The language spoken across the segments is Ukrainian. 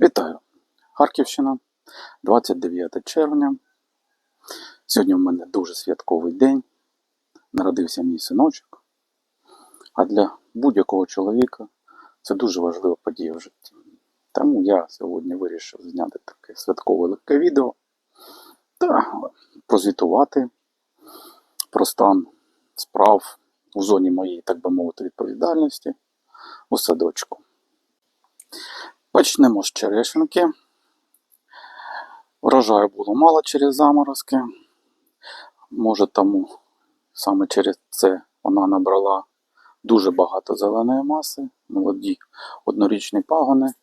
Вітаю! Харківщина, 29 червня. Сьогодні в мене дуже святковий день. Народився мій синочок. А для будь-якого чоловіка це дуже важлива подія в житті. Тому я сьогодні вирішив зняти таке святкове легке відео та прозвітувати про стан справ у зоні моєї, так би мовити, відповідальності у садочку. Почнемо з черешенки. Врожаю було мало через заморозки. Може, тому саме через це вона набрала дуже багато зеленої маси. Молоді однорічні пагони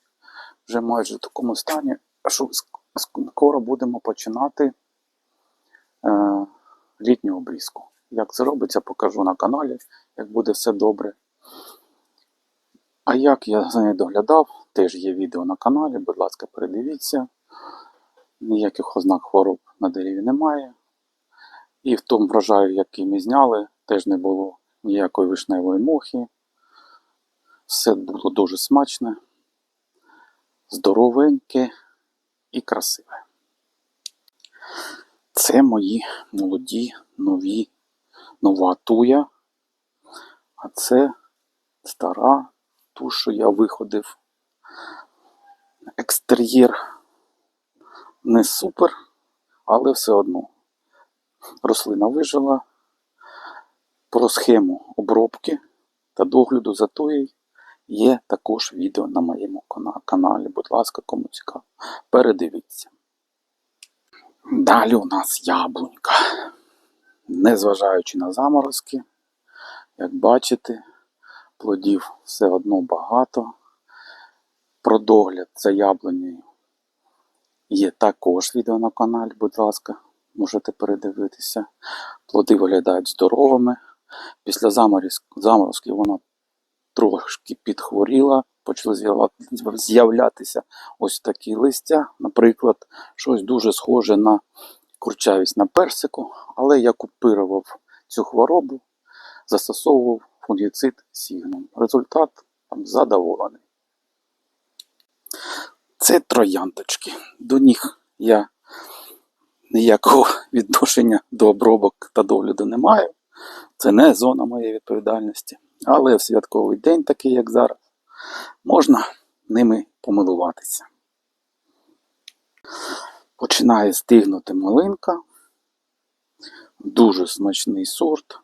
вже майже в такому стані, що скоро будемо починати е, літню обрізку. Як це робиться, покажу на каналі, як буде все добре. А як я за нею доглядав, теж є відео на каналі, будь ласка, передивіться. Ніяких ознак хвороб на дереві немає. І в тому врожаю, який ми зняли, теж не було ніякої вишневої мухи. Все було дуже смачне, здоровеньке і красиве. Це мої молоді, нові, нова туя. А це стара ту, що я виходив. Екстер'єр не супер, але все одно. Рослина вижила. Про схему обробки та догляду за туєю є також відео на моєму каналі. Будь ласка, кому цікаво, передивіться. Далі у нас яблунька. Незважаючи на заморозки, як бачите, плодів все одно багато. Про догляд за яблунею є також відео на каналі, будь ласка, можете передивитися. Плоди виглядають здоровими. Після заморозк- заморозків вона трошки підхворіла, почали з'являтися ось такі листя, наприклад, щось дуже схоже на курчавість на персику, але я купирував цю хворобу, застосовував фунгіцид сігном. Результат там задоволений. Це трояндочки. До них я ніякого відношення до обробок та догляду не маю. Це не зона моєї відповідальності. Але в святковий день, такий як зараз, можна ними помилуватися. Починає стигнути малинка. Дуже смачний сорт.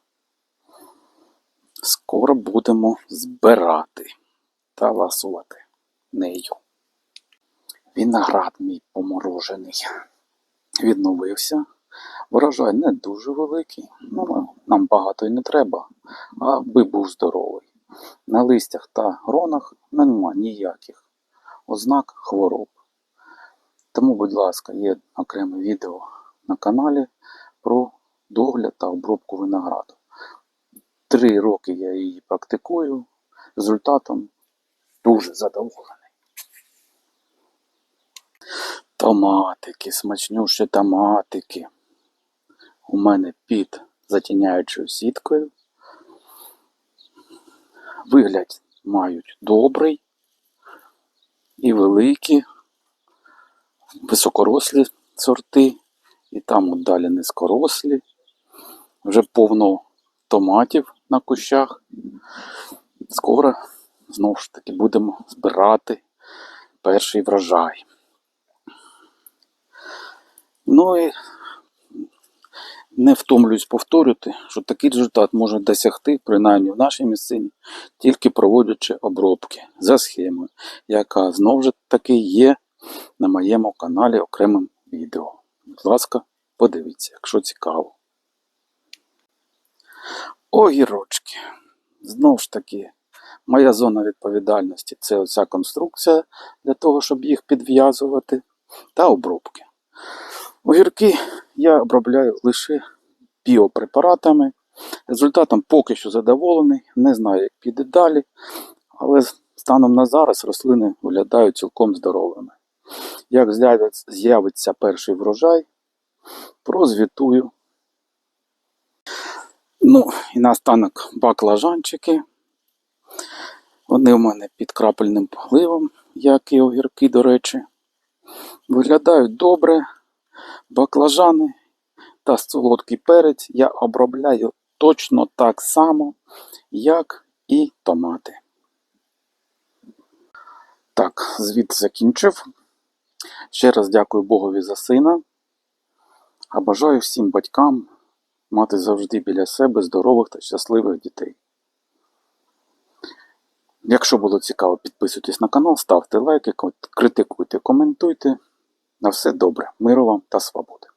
Скоро будемо збирати та ласувати нею. Виноград мій поморожений відновився. Врожай не дуже великий, ну, нам багато і не треба, аби був здоровий. На листях та гронах нема ніяких ознак хвороб. Тому, будь ласка, є окреме відео на каналі про догляд та обробку винограду. Три роки я її практикую, результатом дуже задоволений. Томатики, смачнющі томатики. У мене під затіняючою сіткою. Вигляд мають добрий і великі, високорослі сорти, і там от далі низькорослі. Вже повно томатів на кущах. Скоро знову ж таки будемо збирати перший врожай. Ну і не втомлююсь повторювати, що такий результат можна досягти, принаймні в нашій місцині, тільки проводячи обробки за схемою, яка знову ж таки є на моєму каналі окремим відео. Будь ласка, подивіться, якщо цікаво. Огірочки. Знову ж таки, моя зона відповідальності це оця конструкція для того, щоб їх підв'язувати, та обробки. Огірки я обробляю лише біопрепаратами. Результатом поки що задоволений, не знаю, як піде далі, але станом на зараз рослини виглядають цілком здоровими. Як з'явиться- перший врожай, прозвітую. Ну, і наостанок баклажанчики. Вони у мене під крапельним поливом. як і огірки, до речі. Виглядають добре. Баклажани та солодкий перець я обробляю точно так само, як і томати. Так, звіт закінчив. Ще раз дякую Богові за сина. А бажаю всім батькам мати завжди біля себе здорових та щасливих дітей. Якщо було цікаво, підписуйтесь на канал, ставте лайки, критикуйте, коментуйте. На все добре, миру вам та свободи.